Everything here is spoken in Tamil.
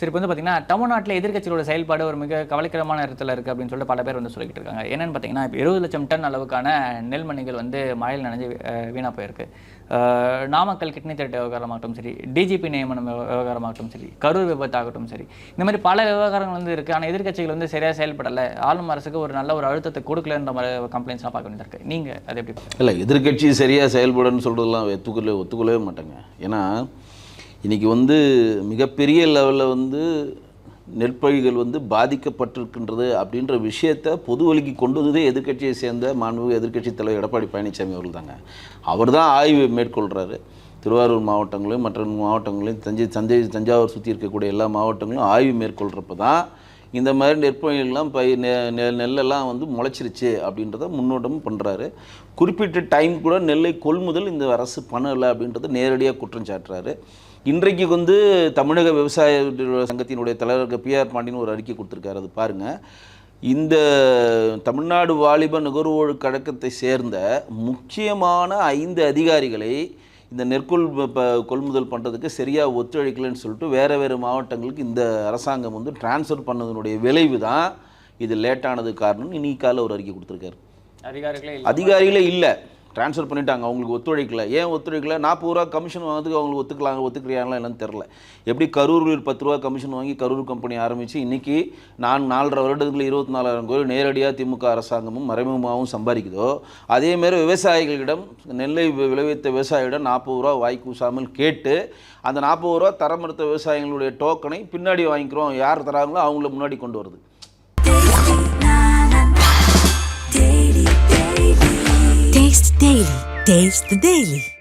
சரி இப்போ வந்து பார்த்தீங்கன்னா தமிழ்நாட்டில் எதிர்க்கட்சிகளோட செயல்பாடு ஒரு மிக கவலைக்கிடமான இடத்துல இருக்குது அப்படின்னு சொல்லிட்டு பல பேர் வந்து சொல்லிக்கிட்டு இருக்காங்க. என்னென்னு பார்த்தீங்கன்னா இப்போ இருபது லட்சம் டன் அளவுக்கான நெல்மணிகள் வந்து மழையில் நனைஞ்சு வீணாக போயிருக்கு. நாமக்கல் கிட்னி திட்ட விவகாரமாகட்டும் சரி டிஜிபி நியமனம் விவகாரமாகட்டும் சரி கரூர் விபத்தாகட்டும் சரி இந்த மாதிரி பல விவகாரங்கள் வந்து இருக்குது ஆனால் எதிர்க்கட்சிகள் வந்து சரியாக செயல்படலை. ஆளும் அரசுக்கு ஒரு நல்ல ஒரு அழுத்தத்தை கொடுக்கலன்ற மாதிரி கம்ப்ளைண்ட்ஸ்லாம் பார்க்க வேண்டியது இருக்குது நீங்கள் அது எப்படி இல்லை எதிர்க்கட்சி சரியாக செயல்படன்னு சொல்கிறதுலாம் ஒத்துக்கொள்ள ஒத்துக்கொள்ளவே மாட்டேங்க. ஏன்னா இன்றைக்கி வந்து மிகப்பெரிய லெவலில் வந்து நெற்பயிர்கள் வந்து பாதிக்கப்பட்டிருக்கின்றது அப்படின்ற விஷயத்தை பொது வழிக்கு கொண்டு வந்ததே எதிர்க்கட்சியை சேர்ந்த மாண்புமிகு எதிர்க்கட்சி தலைவர் எடப்பாடி பழனிசாமி அவர்கள் தாங்க. அவர் தான் ஆய்வு மேற்கொள்கிறாரு திருவாரூர் மாவட்டங்களையும் மற்ற மாவட்டங்களையும் தஞ்சை தஞ்சை தஞ்சாவூர் சுற்றி இருக்கக்கூடிய எல்லா மாவட்டங்களும் ஆய்வு மேற்கொள்கிறப்ப தான் இந்த மாதிரி நெற்பயிர்கள்லாம் பயிர் நெ நெ- நெல்லெல்லாம் வந்து முளைச்சிருச்சு அப்படின்றத முன்னோட்டமும் பண்ணுறாரு குறிப்பிட்ட டைம் கூட நெல்லை கொள்முதல் இந்த அரசு பண்ணலை அப்படின்றத நேரடியாக குற்றம் சாட்டுறாரு. இன்றைக்கு வந்து தமிழக விவசாய சங்கத்தினுடைய தலைவர் பிஆர் பாண்டியன் ஒரு அறிக்கை கொடுத்துருக்காரு. அது பாருங்கள் இந்த தமிழ்நாடு வாலிப நுகர்வோர் கழகத்தை சேர்ந்த முக்கியமான ஐந்து அதிகாரிகளை இந்த நெற்கொள் கொள்முதல் பண்ணுறதுக்கு சரியாக ஒத்துழைக்கலைன்னு சொல்லிட்டு வேறு வேறு மாவட்டங்களுக்கு இந்த அரசாங்கம் வந்து டிரான்ஸ்ஃபர் பண்ணதனுடைய விளைவு தான் இது லேட்டானது காரணம் இன்னைக்கு காலைல ஒரு அறிக்கை கொடுத்துருக்காரு. அதிகாரிகளே அதிகாரிகளே இல்லை. ட்ரான்ஸ்ஃபர் பண்ணிட்டாங்க அவங்களுக்கு ஒத்துழைக்கல. ஏன் ஒத்துழைக்கல? நாற்பது ரூபா கமிஷன் வாங்கிறதுக்கு அவங்களுக்கு ஒத்துக்கலாங்க ஒத்துக்கிறாங்களா என்னன்னு தெரில எப்படி கரூரில் பத்து ரூபா கமிஷன் வாங்கி கரூர் கம்பெனி ஆரம்பித்து இன்றைக்கி நான் நாலரை வருடத்துக்குள்ள இருபத்தி நாலாயிரம் கோடி நேரடியாக திமுக அரசாங்கமும் மறைமுகமாகவும் சம்பாதிக்குதோ அதேமாரி விவசாயிகளிடம் நெல்லை வி- விளைவித்த விவசாயிகளிடம் நாற்பது ரூபா வாய் கூசாமல் கேட்டு அந்த நாற்பது ரூபா தரமறுத்த விவசாயிகளுடைய டோக்கனை பின்னாடி வாங்கிக்கிறோம். யார் தராங்களோ அவங்கள முன்னாடி கொண்டு வருது Taste the Daily.